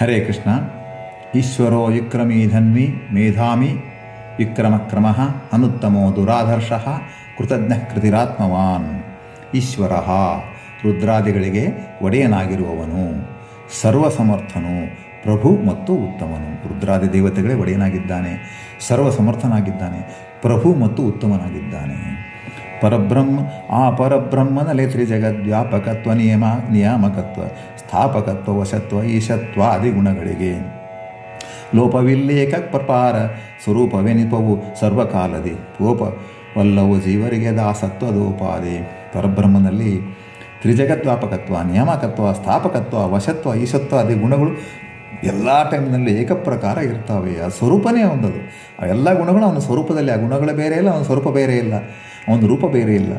ಹರೇ ಕೃಷ್ಣ. ಈಶ್ವರೋ ವಿಕ್ರಮೀ ಧನ್ವಿ ಮೇಧಾಮಿ ವಿಕ್ರಮಕ್ರಮ ಅನುತ್ತಮೋ ದುರಾದರ್ಶ ಕೃತಜ್ಞ ಕೃತಿರಾತ್ಮವಾನ್. ಈಶ್ವರ ರುದ್ರಾದಿಗಳಿಗೆ ಒಡೆಯನಾಗಿರುವವನು. ಸರ್ವಸಮರ್ಥನು ಪ್ರಭು ಮತ್ತು ಉತ್ತಮನು. ರುದ್ರಾದಿ ದೇವತೆಗಳೇ ಒಡೆಯನಾಗಿದ್ದಾನೆ. ಸರ್ವಸಮರ್ಥನಾಗಿದ್ದಾನೆ. ಪ್ರಭು ಮತ್ತು ಉತ್ತಮನಾಗಿದ್ದಾನೆ. ಪರಬ್ರಹ್ಮ, ಆ ಪರಬ್ರಹ್ಮನಲ್ಲಿ ತ್ರಿಜಗದ್ವ್ಯಾಪಕತ್ವ ನಿಯಮ, ನಿಯಾಮಕತ್ವ, ಸ್ಥಾಪಕತ್ವ, ವಶತ್ವ ಈಶತ್ವಾದಿ ಗುಣಗಳಿಗೆ. ಲೋಪವಿಲ್ಲೇಕ ಪ್ರಪಾರ ಸ್ವರೂಪವೆನಿಪವು ಸರ್ವಕಾಲದಿ. ಲೋಪವಲ್ಲವು ಜೀವರಿಗೆ ದಾಸತ್ವದೋಪಾದಿ ಪರಬ್ರಹ್ಮನಲ್ಲಿ ತ್ರಿಜಗದ್ವಾಪಕತ್ವ ನಿಯಮಕತ್ವ, ಸ್ಥಾಪಕತ್ವ, ವಶತ್ವ, ಈಶತ್ವ ಆದಿ ಗುಣಗಳು ಎಲ್ಲ ಟೈಮ್ನಲ್ಲಿ ಏಕಪ್ರಕಾರ ಇರ್ತವೆ. ಆ ಸ್ವರೂಪನೇ ಒಂದದು. ಆ ಎಲ್ಲ ಗುಣಗಳು ಅವನ ಸ್ವರೂಪದಲ್ಲಿ, ಆ ಗುಣಗಳು ಬೇರೆ ಇಲ್ಲ, ಅವನ ಸ್ವರೂಪ ಬೇರೆ ಇಲ್ಲ. ಅವನ ರೂಪ ಬೇರೆ ಇಲ್ಲ.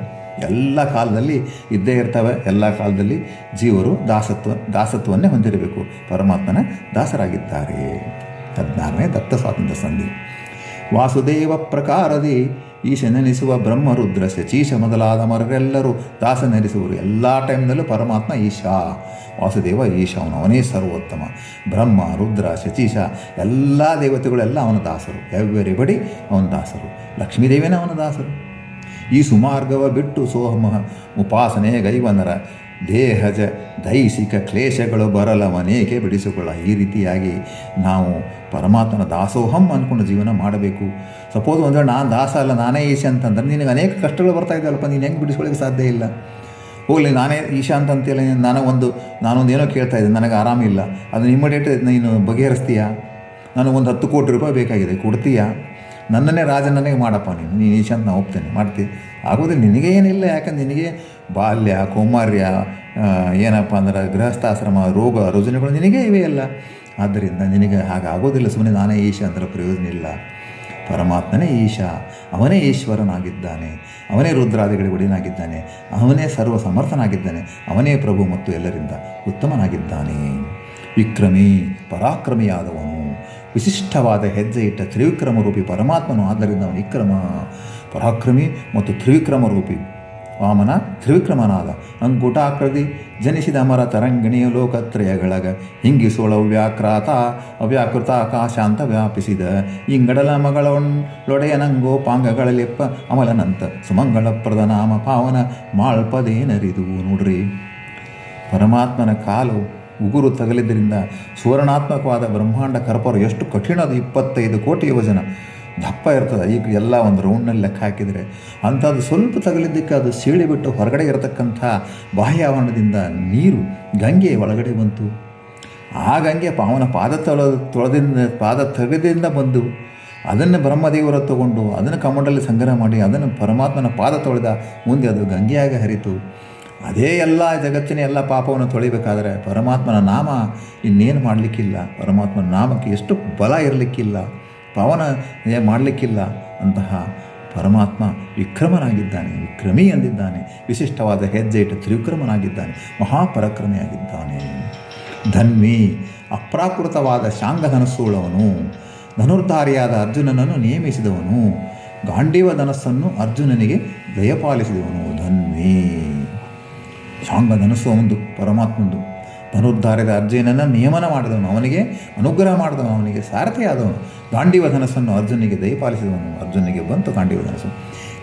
ಎಲ್ಲ ಕಾಲದಲ್ಲಿ ಇದ್ದೇ ಇರ್ತವೆ. ಎಲ್ಲ ಕಾಲದಲ್ಲಿ ಜೀವರು ದಾಸತ್ವ ದಾಸತ್ವವನ್ನೇ ಹೊಂದಿರಬೇಕು. ಪರಮಾತ್ಮನ ದಾಸರಾಗಿದ್ದಾರೆ. ಹದಿನಾರನೇ ದತ್ತ ಸ್ವಾತಂತ್ರ್ಯ ಸಂಧಿ. ವಾಸುದೇವ ಪ್ರಕಾರದಿ ಈಶನೆನಿಸುವ ಬ್ರಹ್ಮರುದ್ರ ಶಚೀಶ ಮೊದಲಾದ ಮರರೆಲ್ಲರೂ ದಾಸನೆನಿಸುವರು. ಎಲ್ಲ ಟೈಮ್ನಲ್ಲೂ ಪರಮಾತ್ಮ ಈಶಾ. ವಾಸುದೇವ ಈಶ ಅವನು ಅವನೇ ಸರ್ವೋತ್ತಮ. ಬ್ರಹ್ಮ, ರುದ್ರ, ಶಚೀಶ, ಎಲ್ಲ ದೇವತೆಗಳೆಲ್ಲ ಅವನ ದಾಸರು. ಎವ್ರಿಬಡಿ ಅವನ ದಾಸರು. ಲಕ್ಷ್ಮೀದೇವಿನೇ ಅವನ ದಾಸರು. ಈ ಸುಮಾರ್ಗವ ಬಿಟ್ಟು ಸೋಹಮ ಉಪಾಸನೆ ಗೈವನರ. ದೇಹಜ ದೈಹಿಕ ಕ್ಲೇಶಗಳು ಬರಲವನೇಕೆ ಬಿಡಿಸಿಕೊಳ್ಳ ಈ ರೀತಿಯಾಗಿ ನಾವು ಪರಮಾತ್ಮನ ದಾಸೋಹಂ ಅಂದ್ಕೊಂಡು ಜೀವನ ಮಾಡಬೇಕು. ಸಪೋಸ್ ಒಂದು ನಾನು ದಾಸ ಅಲ್ಲ, ನಾನೇ ಈಶ ಅಂತಂದ್ರೆ ನಿನಗೆ ಅನೇಕ ಕಷ್ಟಗಳು ಬರ್ತಾ ಇದ್ದಾವಲ್ಪ ನೀನು ಹೆಂಗೆ ಬಿಡಿಸ್ಕೊಳ್ಳೋಕ್ಕೆ ಸಾಧ್ಯ ಇಲ್ಲ? ಹೋಗಲಿ, ನಾನೇ ಈಶಾ ಅಂತ ಅಂತೀಯಲ್ಲ ನೀನು ಒಂದು ನಾನೊಂದು ಏನೋ ಕೇಳ್ತಾ ಇದ್ದೆ, ನನಗೆ ಆರಾಮಿಲ್ಲ. ಅದನ್ನು ಇಮಿಡಿಯೇಟ್ ನೀನು ಬಗೆಹರಿಸ್ತೀಯಾ? ನನಗೊಂದು ಹತ್ತು ಕೋಟಿ ರೂಪಾಯಿ ಬೇಕಾಗಿದೆ, ಕೊಡ್ತೀಯಾ? ನನ್ನನ್ನೇ ರಾಜ ನನಗೆ ಮಾಡಪ್ಪ ನೀನು. ನೀನು ಈಶ ಅಂತ ನಾನು ಒಪ್ತೇನೆ. ಮಾಡ್ತೀನಿ ಆಗೋದಿಲ್ಲ. ನಿನಗೆ ಏನಿಲ್ಲ ಯಾಕಂದ್ರೆ ನಿನಗೆ ಬಾಲ್ಯ, ಕೌಮಾರ್ಯ ಏನಪ್ಪ ಅಂದ್ರೆ ಗೃಹಸ್ಥಾಶ್ರಮ, ರೋಗ, ರೋಜನೆಗಳು ನಿನಗೆ ಇವೆ ಅಲ್ಲ ಆದ್ದರಿಂದ ನಿನಗೆ ಹಾಗಾಗೋದಿಲ್ಲ ಸುಮ್ಮನೆ ನಾನೇ ಈಶ ಅಂದ್ರೆ ಪ್ರಯೋಜನ ಇಲ್ಲ. ಪರಮಾತ್ಮನೇ ಈಶಾ ಅವನೇ ಈಶ್ವರನಾಗಿದ್ದಾನೆ. ಅವನೇ ರುದ್ರಾದಿಗಳಿಗೆ ಒಡೆಯನಾಗಿದ್ದಾನೆ. ಅವನೇ ಸರ್ವ ಸಮರ್ಥನಾಗಿದ್ದಾನೆ ಅವನೇ ಪ್ರಭು ಮತ್ತು ಎಲ್ಲರಿಂದ ಉತ್ತಮನಾಗಿದ್ದಾನೆ. ವಿಕ್ರಮಿ, ಪರಾಕ್ರಮಿಯಾದವನು. ವಿಶಿಷ್ಟವಾದ ಹೆಜ್ಜೆ ಇಟ್ಟ ತ್ರಿವಿಕ್ರಮ ರೂಪಿ ಪರಮಾತ್ಮನು, ಆದ್ದರಿಂದ ಅವನು ವಿಕ್ರಮ ಪರಾಕ್ರಮಿ ಮತ್ತು ತ್ರಿವಿಕ್ರಮ ರೂಪಿ ವಾಮನ ತ್ರಿವಿಕ್ರಮನಾದ. ಅಂಕುಟಾಕೃತಿ ಜನಿಸಿದ ಮರ ತರಂಗಿಣಿಯ ಲೋಕತ್ರಯಗಳಗ ಹಿಂಗಿಸೋಳ ವ್ಯಾಕ್ರಾತ, ಅವ್ಯಾಕೃತ ಆಕಾಶಾಂತ ವ್ಯಾಪಿಸಿದ. ಇಂಗಡಲ ಮಗಳೊಳೊಡೆಯನಂಗೋಪಾಂಗಗಳಲೆಪ್ಪ ಅಮಲನಂತ. ಸುಮಂಗಳಪ್ರದ ನಾಮ ಪಾವನ ಮಾಳ್ಪದೇನರಿದು ನೋಡ್ರಿ. ಪರಮಾತ್ಮನ ಕಾಲು ಉಗುರು ತಗಲಿದ್ದರಿಂದ ಸುವರ್ಣಾತ್ಮಕವಾದ ಬ್ರಹ್ಮಾಂಡ ಕರ್ಪರು ಎಷ್ಟು ಕಠಿಣ ಅದು ಇಪ್ಪತ್ತೈದು ಕೋಟಿ ಯೋಜನ. ದಪ್ಪ ಇರ್ತದೆ. ಈಗ ಎಲ್ಲ ಒಂದು ರೌಂಡ್ನಲ್ಲಿ ಲೆಕ್ಕ ಹಾಕಿದರೆ ಅಂಥದ್ದು ಸ್ವಲ್ಪ ತಗಲಿದ್ದಕ್ಕೆ ಅದು ಸೀಳಿಬಿಟ್ಟು ಹೊರಗಡೆ ಇರತಕ್ಕಂಥ ಬಾಹ್ಯಾವರಣದಿಂದ ನೀರು ಗಂಗೆ ಒಳಗಡೆ ಬಂತು. ಆ ಗಂಗೆ ಅವನ ಪಾದ ತೊಳ, ತೊಳೆದಿಂದ, ಪಾದ ತಗದಿಂದ ಬಂದು ಅದನ್ನು ಬ್ರಹ್ಮದೇವರ ತಗೊಂಡು ಅದನ್ನು ಕಮಂಡಲ್ಲಿ ಸಂಗ್ರಹ ಮಾಡಿ ಅದನ್ನು ಪರಮಾತ್ಮನ ಪಾದ ತೊಳೆದ ಮುಂದೆ ಅದು ಗಂಗೆಯಾಗಿ ಹರಿತು. ಅದೇ ಎಲ್ಲ ಜಗತ್ತಿನ ಎಲ್ಲ ಪಾಪವನ್ನು ತೊಳಿಬೇಕಾದರೆ ಪರಮಾತ್ಮನ ನಾಮ ಇನ್ನೇನು ಮಾಡಲಿಕ್ಕಿಲ್ಲ. ಪರಮಾತ್ಮನ ನಾಮಕ್ಕೆ ಎಷ್ಟು ಬಲ ಇರಲಿಕ್ಕಿಲ್ಲ. ಪವನ ಮಾಡಲಿಕ್ಕಿಲ್ಲ. ಅಂತಹ ಪರಮಾತ್ಮ ವಿಕ್ರಮನಾಗಿದ್ದಾನೆ, ವಿಕ್ರಮಿ ಎಂದಿದ್ದಾನೆ, ವಿಶಿಷ್ಟವಾದ ಹೆಜ್ಜೆ ಇಟ್ಟು ತ್ರಿವಿಕ್ರಮನಾಗಿದ್ದಾನೆ, ಮಹಾಪರಾಕ್ರಮಿಯಾಗಿದ್ದಾನೆ. ಧನ್ವಿ, ಅಪ್ರಾಕೃತವಾದ ಶಾಂಗಧನಸ್ಸುಳ್ಳವನು ಧನುರ್ಧಾರಿಯಾದ ಅರ್ಜುನನನ್ನು ನೇಮಿಸಿದವನು, ಗಾಂಡೀವ ಧನಸ್ಸನ್ನು ಅರ್ಜುನನಿಗೆ ದಯಪಾಲಿಸಿದವನು ಧನ್ವಿ. ಶಾಂಗ ಧನಸ್ಸು ಒಂದು ಪರಮಾತ್ಮಂದು. ಧನುರ್ಧಾರದ ಅರ್ಜುನನ ನಿಯಮನ ಮಾಡಿದವನು ಅವನಿಗೆ, ಅನುಗ್ರಹ ಮಾಡಿದವನು ಅವನಿಗೆ, ಸಾರಥಿಯಾದವನು. ಗಾಂಡೀವ ಧನಸ್ಸನ್ನು ಅರ್ಜುನಿಗೆ ದಯಪಾಲಿಸಿದವನು. ಅರ್ಜುನಿಗೆ ಬಂತು ಗಾಂಡೀವ ಧನಸ್ಸು.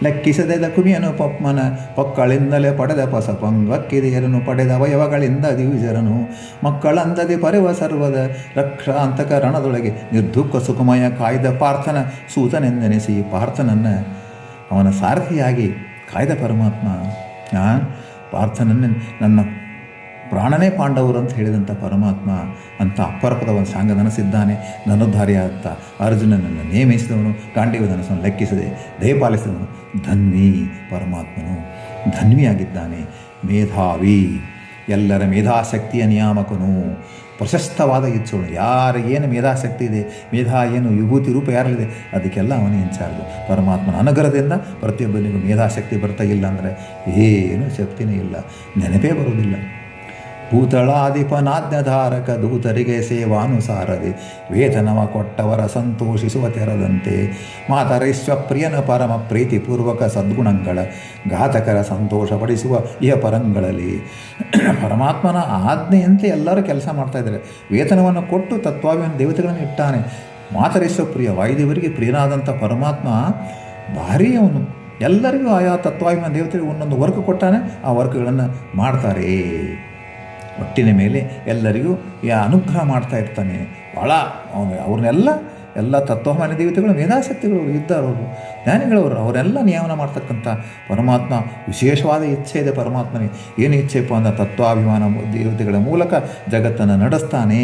ಲೆಕ್ಕಿಸದೆ ದಕುಮಿಯನು ಪಪ್ಮನ, ಪಕ್ಕಳಿಂದಲೇ ಪಡೆದ ಪಸ ಪಂಗಕ್ಕಿದೆಯರನು ಪಡೆದ ಅವಯವಗಳಿಂದ ದಿವಿಜರನು. ಮಕ್ಕಳಂದದೆ ಪರವ ಸರ್ವದ ರಕ್ಷಾಂತಕ ರಣದೊಳಗೆ ನಿರ್ದುಃಖ ಸುಖಮಯ ಕಾಯ್ದ ಪಾರ್ಥನ ಸೂತನೆಂದೆನಿಸಿ ಪಾರ್ಥನನ್ನು ಅವನ ಸಾರಥಿಯಾಗಿ ಕಾಯ್ದ ಪರಮಾತ್ಮ ಪಾರ್ಥನನ್ನೇ ನನ್ನ ಪ್ರಾಣನೇ ಪಾಂಡವರು ಅಂತ ಹೇಳಿದಂಥ ಪರಮಾತ್ಮ ಅಂತ ಅಪ್ಪರಪದ ಒಂದು ಸಾಂಗ ನನಸಿದ್ದಾನೆ. ಅಂತ ಅರ್ಜುನನನ್ನು ನೇಮಿಸಿದವನು ಗಾಂಡೀವ ಧನಸನ್ನು ಲೆಕ್ಕಿಸದೆ ದಯಪಾಲಿಸಿದವನು ಧನ್ವಿ ಪರಮಾತ್ಮನು. ಧನ್ವಿಯಾಗಿದ್ದಾನೆ ಮೇಧಾವಿ. ಎಲ್ಲರ ಮೇಧಾಶಕ್ತಿಯ ನಿಯಾಮಕನು. ಪ್ರಶಸ್ತವಾದ ಇಚ್ಛೋಳು ಯಾರಿಗೇನು ಮೇಧಾಸಕ್ತಿ ಇದೆ, ಮೇಧಾ ಏನು ವಿಭೂತಿ ರೂಪ ಯಾರಲ್ಲಿದೆ, ಅದಕ್ಕೆಲ್ಲ ಅವನೇ ಇನ್ಚಾರ್ಜ್ ಪರಮಾತ್ಮನ ಅನುಗ್ರಹದಿಂದ ಪ್ರತಿಯೊಬ್ಬನಿಗೂ ಮೇಧಾಸಕ್ತಿ ಬರ್ತಾ ಇಲ್ಲ ಅಂದರೆ ಏನು ಶಕ್ತಿನೇ ಇಲ್ಲ. ನೆನಪೇ ಬರೋದಿಲ್ಲ ಭೂತಳಾಧಿಪನಾಜ್ಞಧಾರಕ ದೂತರಿಗೆ ಸೇವಾನುಸಾರದೆ ವೇತನವ ಕೊಟ್ಟವರ ಸಂತೋಷಿಸುವ ತೆರದಂತೆ ಮಾತರೈಶ್ವ ಪ್ರಿಯನ ಪರಮ ಪ್ರೀತಿಪೂರ್ವಕ ಸದ್ಗುಣಗಳ ಘಾತಕರ ಸಂತೋಷಪಡಿಸುವ ಇಹ ಪರಂಗಳಲ್ಲಿ ಪರಮಾತ್ಮನ ಆಜ್ಞೆಯಂತೆ ಎಲ್ಲರೂ ಕೆಲಸ ಮಾಡ್ತಾ ಇದ್ದಾರೆ. ವೇತನವನ್ನು ಕೊಟ್ಟು ತತ್ವಾಭಿಮಾನ ದೇವತೆಗಳನ್ನು ಇಟ್ಟಾನೆ. ಮಾತರೈಶ್ವ ಪ್ರಿಯ ವಾಯುದೇವರಿಗೆ ಪ್ರಿಯನಾದಂಥ ಪರಮಾತ್ಮ ಭಾರೀ ಅವನು ಎಲ್ಲರಿಗೂ ಆಯಾ ತತ್ವಾಭಿಮಾನ ದೇವತೆಗೆ ಒಂದೊಂದು ವರ್ಕ್ ಕೊಟ್ಟಾನೆ. ಆ ವರ್ಕ್ಗಳನ್ನು ಮಾಡ್ತಾರೆ. ಒಟ್ಟಿನ ಮೇಲೆ ಎಲ್ಲರಿಗೂ ಈ ಅನುಗ್ರಹ ಮಾಡ್ತಾ ಇರ್ತಾನೆ. ಭಾಳ ಅವ್ರನ್ನೆಲ್ಲ ಎಲ್ಲ ತತ್ವಮಾನ ದೇವತೆಗಳು ಮೇಧಾಶಕ್ತಿಗಳು ಇದ್ದಾರವರು ಜ್ಞಾನಿಗಳವರು, ಅವರೆಲ್ಲ ನಿಯಮನ ಮಾಡ್ತಕ್ಕಂಥ ಪರಮಾತ್ಮ, ವಿಶೇಷವಾದ ಇಚ್ಛೆ ಇದೆ ಪರಮಾತ್ಮನಿಗೆ. ಏನು ಇಚ್ಛೆಪ್ಪ ಅಂದ ತತ್ವಾಭಿಮಾನ ದೇವತೆಗಳ ಮೂಲಕ ಜಗತ್ತನ್ನು ನಡೆಸ್ತಾನೆ.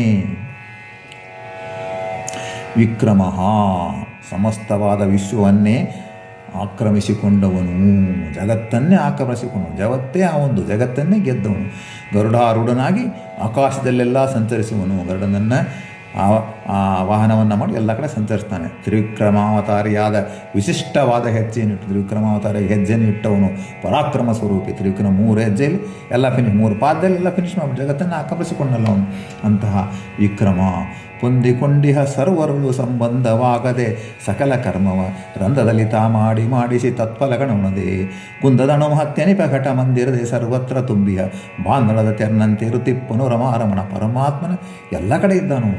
ವಿಕ್ರಮ ಸಮಸ್ತವಾದ ವಿಶ್ವವನ್ನೇ ಆಕ್ರಮಿಸಿಕೊಂಡವನು. ಜಗತ್ತನ್ನೇ ಆಕ್ರಮಿಸಿಕೊಂಡವನು. ಜಗತ್ತೇ ಒಂದು ಜಗತ್ತನ್ನೇ ಗೆದ್ದವನು. ಗರುಡಾರೂಢನಾಗಿ ಆಕಾಶದಲ್ಲೆಲ್ಲ ಸಂಚರಿಸುವನು. ಗರುಡನನ್ನು ಆ ಆ ವಾಹನವನ್ನು ಮಾಡಿ ಎಲ್ಲ ಕಡೆ ಸಂಚರಿಸ್ತಾನೆ. ತ್ರಿವಿಕ್ರಮಾವತಾರಿಯಾದ ವಿಶಿಷ್ಟವಾದ ಹೆಜ್ಜೆಯನ್ನು ಇಟ್ಟು, ತ್ರಿವಿಕ್ರಮಾವತಾರಿ ಹೆಜ್ಜೆಯನ್ನು ಇಟ್ಟವನು ಪರಾಕ್ರಮ ಸ್ವರೂಪಿ. ತ್ರಿವಿಕ್ರಮ ಮೂರು ಹೆಜ್ಜೆಯಲ್ಲಿ ಎಲ್ಲ ಫಿನಿಶ್ ಮೂರು ಪಾದದಲ್ಲಿ ಎಲ್ಲ ಫಿನಿಶ್ ಮಾಡಿ ಜಗತ್ತನ್ನು ಆಕ್ರಮಿಸಿಕೊಂಡಲ್ಲ ಅವನು. ಅಂತಹ ವಿಕ್ರಮ ಹೊಂದಿಕೊಂಡಿಹ ಸರ್ವರೂ ಸಂಬಂಧವಾಗದೆ ಸಕಲ ಕರ್ಮವ ರಂಧ್ರದಲ್ಲಿ ತಾ ಮಾಡಿ ಮಾಡಿಸಿ ತತ್ಫಲಗಣವಣದೆ ಕುಂದದಣು ಹತ್ಯನಿಪ ಘಟ ಮಂದಿರದೆ ಸರ್ವತ್ರ ತುಂಬಿಯ ಬಾಂಧಳದ ತೆರ್ನಂತೆ ಋತಿಪ್ಪನು ರಮಾರಮಣ ಪರಮಾತ್ಮನ ಎಲ್ಲ ಕಡೆ ಇದ್ದಾನು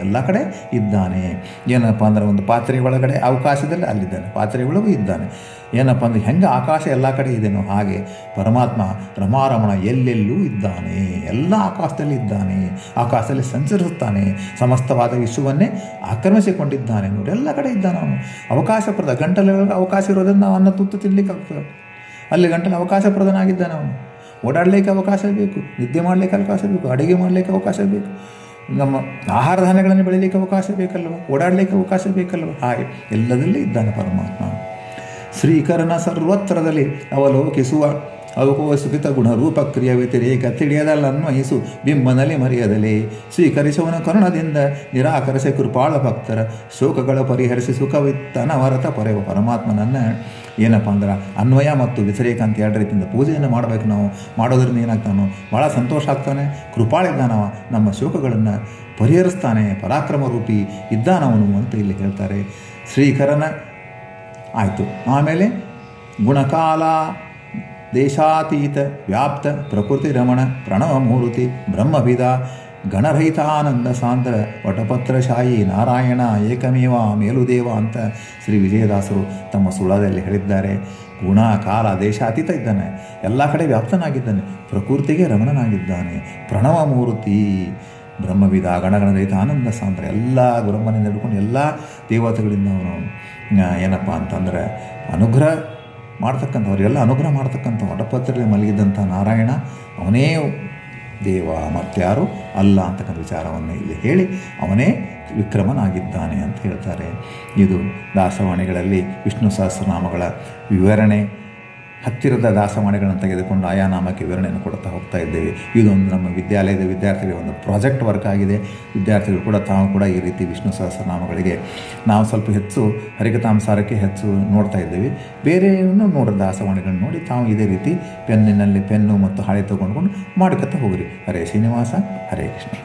ಎಲ್ಲ ಕಡೆ ಇದ್ದಾನೆ. ಏನಪ್ಪ ಅಂದ್ರೆ ಒಂದು ಪಾತ್ರೆ ಒಳಗಡೆ ಅವಕಾಶದಲ್ಲಿ ಅಲ್ಲಿದ್ದಾನೆ. ಪಾತ್ರೆ ಒಳಗೂ ಇದ್ದಾನೆ. ಏನಪ್ಪ ಅಂದ್ರೆ ಹೆಂಗೆ ಆಕಾಶ ಎಲ್ಲ ಕಡೆ ಇದೆನೋ ಹಾಗೆ ಪರಮಾತ್ಮ ರಮಾರಮಣ ಎಲ್ಲೆಲ್ಲೂ ಇದ್ದಾನೆ. ಎಲ್ಲ ಆಕಾಶದಲ್ಲಿ ಇದ್ದಾನೆ. ಆಕಾಶದಲ್ಲಿ ಸಂಚರಿಸುತ್ತಾನೆ. ಸಮಸ್ತವಾದ ವಿಶ್ವವನ್ನೇ ಆಕ್ರಮಿಸಿಕೊಂಡಿದ್ದಾನೆ. ನೋಡಿ, ಎಲ್ಲ ಕಡೆ ಇದ್ದಾನೆ ಅವನು. ಅವಕಾಶಪ್ರದ ಗಂಟಲೊಳಗೆ ಅವಕಾಶ ಇರೋದನ್ನು ನಾವು ಅನ್ನ ತುತ್ತು ತಿನ್ನಲಿಕ್ಕೆ ಆಗ್ತದೆ. ಅಲ್ಲಿ ಗಂಟಲು ಅವಕಾಶಪ್ರದನಾಗಿದ್ದಾನೆ ಅವನು. ಓಡಾಡಲಿಕ್ಕೆ ಅವಕಾಶ ಬೇಕು. ನಿದ್ದೆ ಮಾಡಲಿಕ್ಕೆ ಅವಕಾಶ ಬೇಕು. ಅಡುಗೆ ಮಾಡಲಿಕ್ಕೆ ಅವಕಾಶ ಬೇಕು. ನಮ್ಮ ಆಹಾರ ಧಾನ್ಯಗಳನ್ನು ಬೆಳೀಲಿಕ್ಕೆ ಅವಕಾಶ ಬೇಕಲ್ವ ಓಡಾಡಲಿಕ್ಕೆ ಅವಕಾಶ ಬೇಕಲ್ವ ಹಾಗೆ ಎಲ್ಲದಲ್ಲೇ ಇದ್ದಾನೆ ಪರಮಾತ್ಮ. ಶ್ರೀಕರಣ ಸರ್ವತ್ರದಲ್ಲಿ ಅವಲೋಕಿಸುವ ಅವಕೋಸುಕಿತ ಗುಣ ರೂಪ ಕ್ರಿಯ ವ್ಯತಿರೇಕ ತಿಳಿಯದಲ್ಲನ್ವಯಿಸು ಬಿಂಬನಲ್ಲಿ ಮರೆಯದಲೇ. ಸ್ವೀಕರಿಸುವನ ಕರುಣದಿಂದ ನಿರಾಕರಿಸಿ ಕೃಪಾಳ ಭಕ್ತರ ಶೋಕಗಳ ಪರಿಹರಿಸಿ ಸುಖವಿತ್ತನವರತ ಪೊರೆವ ಪರಮಾತ್ಮನನ್ನು ಏನಪ್ಪ ಅಂದ್ರೆ ಅನ್ವಯ ಮತ್ತು ವ್ಯತಿರೇಕ ಅಂತ ಎರಡು ರೀತಿಯಿಂದ ಪೂಜೆಯನ್ನು ಮಾಡಬೇಕು ನಾವು. ಮಾಡೋದ್ರಿಂದ ಏನಾಗ್ತಾನೋ ಭಾಳ ಸಂತೋಷ ಆಗ್ತಾನೆ. ಕೃಪಾಳಿದ್ದಾನವ ನಮ್ಮ ಶೋಕಗಳನ್ನು ಪರಿಹರಿಸ್ತಾನೆ. ಪರಾಕ್ರಮ ರೂಪಿ ಇದ್ದಾನವನು ಅಂತ ಇಲ್ಲಿ ಹೇಳ್ತಾರೆ. ಶ್ರೀಕರನ ಆಯಿತು. ಆಮೇಲೆ ಗುಣಕಾಲ ದೇಶಾತೀತ ವ್ಯಾಪ್ತ ಪ್ರಕೃತಿ ರಮಣ ಪ್ರಣವ ಮೂರ್ತಿ ಬ್ರಹ್ಮವಿದ ಗಣರಹಿತಾನಂದ ಸಾಂದ್ರ ವಟಪತ್ರಶಾಯಿ ನಾರಾಯಣ ಏಕಮೇವ ಮೇಲುದೇವ ಅಂತ ಶ್ರೀ ವಿಜಯದಾಸರು ತಮ್ಮ ಸುಳದಲ್ಲಿ ಹೇಳಿದ್ದಾರೆ. ಗುಣ ಕಾಲ ದೇಶಾತೀತ ಇದ್ದಾನೆ. ಎಲ್ಲ ಕಡೆ ವ್ಯಾಪ್ತನಾಗಿದ್ದಾನೆ. ಪ್ರಕೃತಿಗೆ ರಮಣನಾಗಿದ್ದಾನೆ. ಪ್ರಣವ ಮೂರ್ತಿ. ಬ್ರಹ್ಮವಿದ ಗಣಗಣರಹಿತ ಆನಂದ ಸಾಂದ್ರ ಎಲ್ಲ ಬ್ರಹ್ಮನಿಂದ ಹಿಡ್ಕೊಂಡು ಎಲ್ಲ ದೇವತೆಗಳಿಂದ ಅವನು ಏನಪ್ಪ ಅಂತಂದರೆ ಅನುಗ್ರಹ ಮಾಡ್ತಕ್ಕಂಥವ್ರಿಗೆಲ್ಲ ಅನುಗ್ರಹ ಮಾಡ್ತಕ್ಕಂಥ ವಟಪತ್ರದಲ್ಲಿ ಮಲಗಿದ್ದಂಥ ನಾರಾಯಣ ಅವನೇ ದೇವ ಮತ್ತಾರು ಅಲ್ಲ ಅಂತಕ್ಕಂಥ ವಿಚಾರವನ್ನು ಇಲ್ಲಿ ಹೇಳಿ ಅವನೇ ವಿಕ್ರಮನಾಗಿದ್ದಾನೆ ಅಂತ ಹೇಳ್ತಾರೆ. ಇದು ದಾಸವಾಣಿಗಳಲ್ಲಿ ವಿಷ್ಣು ಸಹಸ್ರನಾಮಗಳ ವಿವರಣೆ. ಹತ್ತಿರದ ದಾಸವಾಣಿಗಳನ್ನು ತೆಗೆದುಕೊಂಡು ಆಯಾ ನಾಮಕ್ಕೆ ವಿವರಣೆಯನ್ನು ಕೊಡ್ತಾ ಹೋಗ್ತಾ ಇದ್ದೇವೆ. ಇದೊಂದು ನಮ್ಮ ವಿದ್ಯಾಲಯದ ವಿದ್ಯಾರ್ಥಿಗಳಿಗೆ ಒಂದು ಪ್ರಾಜೆಕ್ಟ್ ವರ್ಕ್ ಆಗಿದೆ. ವಿದ್ಯಾರ್ಥಿಗಳು ಕೂಡ ತಾವು ಕೂಡ ಈ ರೀತಿ ವಿಷ್ಣು ಸಹಸ್ರನಾಮಗಳಿಗೆ ನಾವು ಸ್ವಲ್ಪ ಹೆಚ್ಚು ಹರಿಕತಾಂಸಾರಕ್ಕೆ ಹೆಚ್ಚು ನೋಡ್ತಾ ಇದ್ದೇವೆ. ಬೇರೆಯನ್ನು ನೋಡೋ ದಾಸವಾಣಿಗಳನ್ನು ನೋಡಿ ತಾವು ಇದೇ ರೀತಿ ಪೆನ್ನಿನಲ್ಲಿ ಪೆನ್ನು ಮತ್ತು ಹಾಳೆ ತಗೊಂಡ್ಕೊಂಡು ಮಾಡ್ಕೊತಾ ಹೋಗ್ರಿ. ಹರೇ ಶ್ರೀನಿವಾಸ, ಹರೇ ಕೃಷ್ಣ.